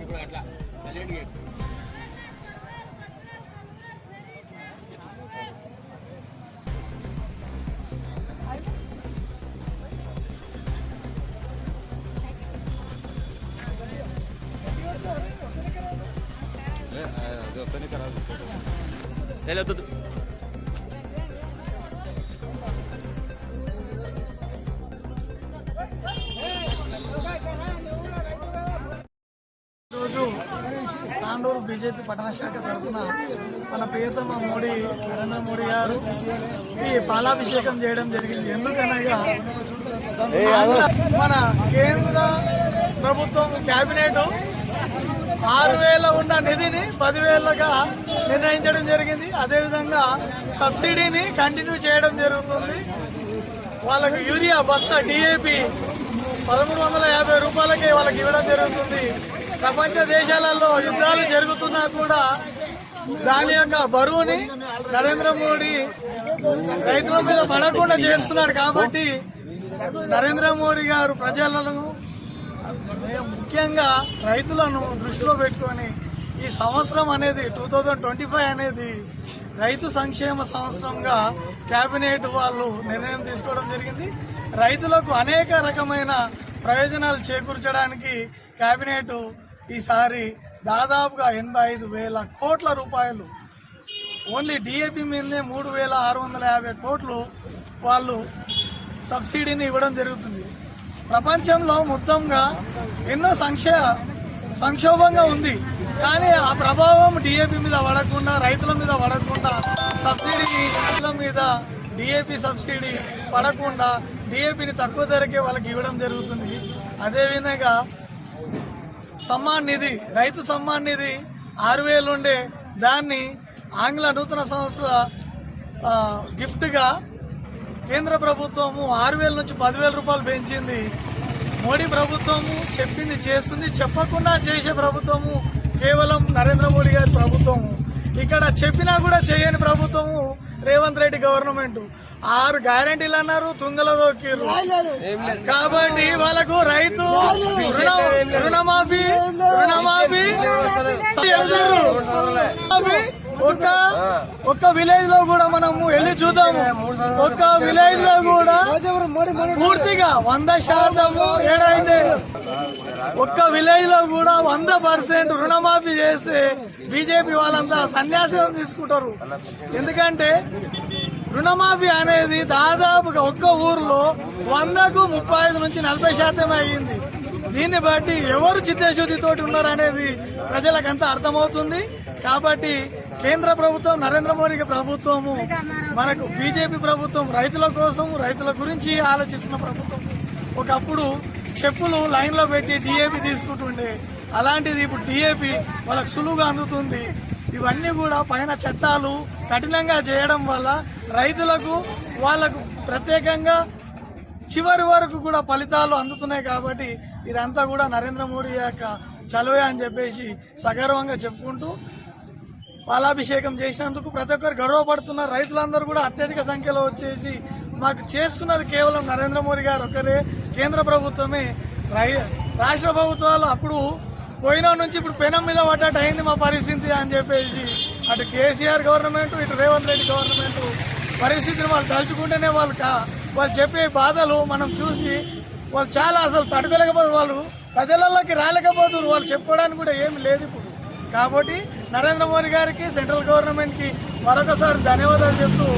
ఇప్పుడు అట్లా silent gate Ele é do... Tandur BJP పట్టణ శాఖ తరఫున మన ప్రియతమ మోడీ నరేంద్ర మోడీ గారు ఈ పాలాభిషేకం చేయడం జరిగింది. ఎందుకనగా మన కేంద్ర ప్రభుత్వం కేబినెట్ ఆరు వేల ఉన్న నిధిని పదివేలుగా నిర్ణయించడం జరిగింది. అదేవిధంగా సబ్సిడీని కంటిన్యూ చేయడం జరుగుతుంది. వాళ్ళకు యూరియా బస్తా డిఏపి పదమూడు వందల యాభై రూపాయలకే వాళ్ళకి ఇవ్వడం జరుగుతుంది. ప్రపంచ దేశాలలో యుద్ధాలు జరుగుతున్నా కూడా దాని యొక్క బరువుని నరేంద్ర మోడీ రైతుల మీద పడకుండా చేస్తున్నాడు కాబట్టి నరేంద్ర మోడీ గారు ప్రజలను ముఖ్యంగా రైతులను దృష్టిలో పెట్టుకొని ఈ సంవత్సరం అనేది టూ థౌజండ్ ట్వంటీ ఫైవ్ అనేది రైతు సంక్షేమ సంవత్సరంగా కేబినెట్ వాళ్ళు నిర్ణయం తీసుకోవడం జరిగింది. రైతులకు అనేక రకమైన ప్రయోజనాలు చేకూర్చడానికి కేబినెట్ ఈసారి దాదాపుగా ఎనభై ఐదు వేల కోట్ల రూపాయలు. ఓన్లీ డిఏపి మీదనే మూడు వేల ఆరు వందల యాభై కోట్లు వాళ్ళు సబ్సిడీని ఇవ్వడం జరుగుతుంది. ప్రపంచంలో మొత్తంగా ఎన్నో సంక్షే సంక్షోభంగా ఉంది. కానీ ఆ ప్రభావం డిఏపి మీద పడకుండా రైతుల మీద పడకుండా సబ్సిడీ రైతుల మీద డిఏపి సబ్సిడీ పడకుండా డిఏపిని తక్కువ ధరకే వాళ్ళకి ఇవ్వడం జరుగుతుంది. అదేవిధంగా సమ్మాన్ నిధి రైతు సమ్మాన్ నిధి ఆరు వేలు ఉండే దాన్ని ఆంగ్ల నూతన సంవత్సర గిఫ్ట్గా కేంద్ర ప్రభుత్వము ఆరు వేల నుంచి పదివేల రూపాయలు పెంచింది. మోడీ ప్రభుత్వము చెప్పింది చేస్తుంది చెప్పకుండా చేసే ప్రభుత్వము కేవలం నరేంద్ర మోడీ గారి ప్రభుత్వము. ఇక్కడ చెప్పినా కూడా చేయని ప్రభుత్వము రేవంత్ రెడ్డి గవర్నమెంట్. ఆరు గ్యారంటీలు అన్నారు తుంగల దొక్కిర్రు. కాబట్టి వాళ్ళకు రైతు రుణ- రుణమాఫీ రుణమాఫీ. ఒక ఒక ఒక్క విలేజ్లో కూడా మనము వెళ్ళి చూద్దాము. ఒక విలేజ్లో కూడా పూర్తిగా వంద శాతం ఏడైతే ఒక్క విలేజ్లో కూడా వంద పర్సెంట్ రుణమాఫీ చేస్తే బీజేపీ వాళ్ళంతా సన్యాసం తీసుకుంటారు. ఎందుకంటే రుణమాఫీ అనేది దాదాపుగా ఒక్క ఊర్లో వందకు ముప్పై ఐదు నుంచి నలభై శాతం అయ్యింది. దీన్ని బట్టి ఎవరు చిత్తశుద్ధితోటి ఉన్నారు అనేది ప్రజలకంతా అర్థమవుతుంది. కాబట్టి కేంద్ర ప్రభుత్వం నరేంద్ర మోడీ ప్రభుత్వము. మనకు బీజేపీ ప్రభుత్వం రైతుల కోసం రైతుల గురించి ఆలోచిస్తున్న ప్రభుత్వం. ఒకప్పుడు చెప్పులు లైన్లో పెట్టి డిఏపి తీసుకుంటుండే. అలాంటిది ఇప్పుడు డిఏపి వాళ్ళకు సులువుగా అందుతుంది. ఇవన్నీ కూడా పైన చట్టాలు కఠినంగా చేయడం వల్ల రైతులకు వాళ్ళకు ప్రత్యేకంగా చివరి వరకు కూడా ఫలితాలు అందుతున్నాయి కాబట్టి ఇదంతా కూడా నరేంద్ర మోడీ యొక్క చలవే అని చెప్పేసి సగర్వంగా చెప్పుకుంటూ పాలాభిషేకం చేసినందుకు ప్రతి ఒక్కరు గర్వపడుతున్నారు రైతులందరూ కూడా అత్యధిక సంఖ్యలో వచ్చేసి మాకు చేస్తున్నది కేవలం నరేంద్ర మోడీ గారు ఒక్కరే. కేంద్ర ప్రభుత్వమే. రై రాష్ట్ర ప్రభుత్వాలు అప్పుడు పోయిన నుంచి ఇప్పుడు పెనం మీద పడ్డట్టు అయింది మా పరిస్థితి అని చెప్పేసి అటు కేసీఆర్ గవర్నమెంట్ ఇటు రేవంత్ రెడ్డి గవర్నమెంట్ పరిస్థితిని వాళ్ళు తలుచుకుంటేనే వాళ్ళు కా వాళ్ళు చెప్పే బాధలు మనం చూసి వాళ్ళు చాలా అసలు తట్టుకోలేకపోతే వాళ్ళు ప్రజలలోకి రాలేకపోతున్నారు. వాళ్ళు చెప్పుకోవడానికి కూడా ఏమి లేదు ఇప్పుడు. కాబట్టి నరేంద్ర మోడీ గారికి సెంట్రల్ గవర్నమెంట్కి మరొకసారి ధన్యవాదాలు చెప్తూ